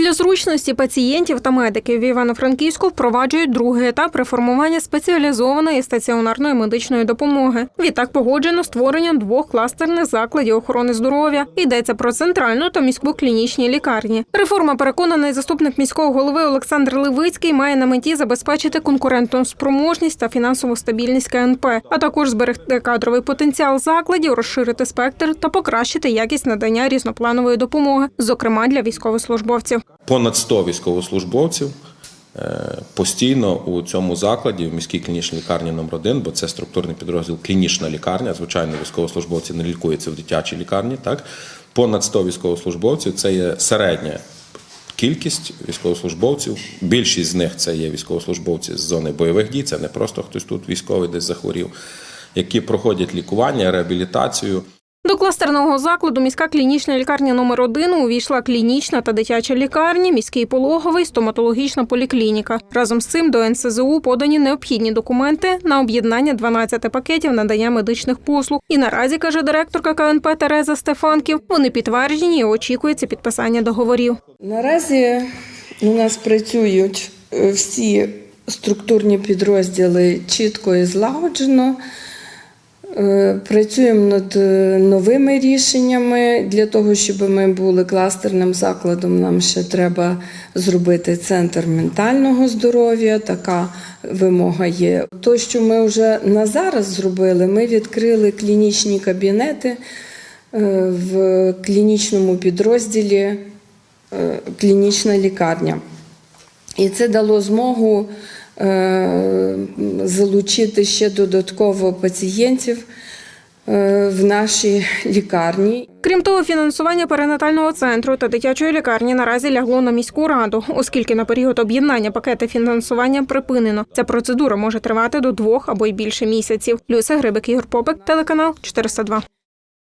Для зручності пацієнтів та медиків в Івано-Франківську впроваджують другий етап реформування спеціалізованої стаціонарної медичної допомоги. Відтак погоджено створення двох кластерних закладів охорони здоров'я. Йдеться про центральну та міську клінічні лікарні. Реформа, переконаний заступник міського голови Олександр Левицький, має на меті забезпечити конкурентну спроможність та фінансову стабільність КНП, а також зберегти кадровий потенціал закладів, розширити спектр та покращити якість надання різнопланової допомоги, зокрема для військовослужбовців. Понад 100 військовослужбовців е, постійно у цьому закладі, в міській клінічній лікарні номер 1 бо це структурний підрозділ клінічна лікарня. Звичайно, військовослужбовці не лікуються в дитячій лікарні. Так, понад 100 військовослужбовців це є середня кількість військовослужбовців. Більшість з них це є військовослужбовці з зони бойових дій. Це не просто хтось тут військовий десь захворів, які проходять лікування, реабілітацію. До кластерного закладу міська клінічна лікарня номер 1 увійшла клінічна та дитяча лікарні, міський пологовий, стоматологічна поліклініка. Разом з цим до НСЗУ подані необхідні документи на об'єднання 12 пакетів надання медичних послуг. І наразі каже директорка КНП Тереза Стефанків. Вони підтверджені і очікується підписання договорів. Наразі у нас працюють е, всі структурні підрозділи чітко і злагоджено. Е, Працюємо над е, новими рішеннями. Для того, щоб ми були кластерним закладом, нам ще треба зробити центр ментального здоров'я. Така вимога є. То, що ми вже на зараз зробили, ми відкрили клінічні кабінети е, в клінічному підрозділі клінічна лікарня. І це дало змогу залучити ще додатково пацієнтів е, в нашій лікарні. Крім того, фінансування перинатального центру та дитячої лікарні наразі лягло на міську раду, оскільки на період об'єднання пакети фінансування припинено. Ця процедура може тривати до двох або й більше місяців. Люся Грибик, Ігор Попик, телеканал 402.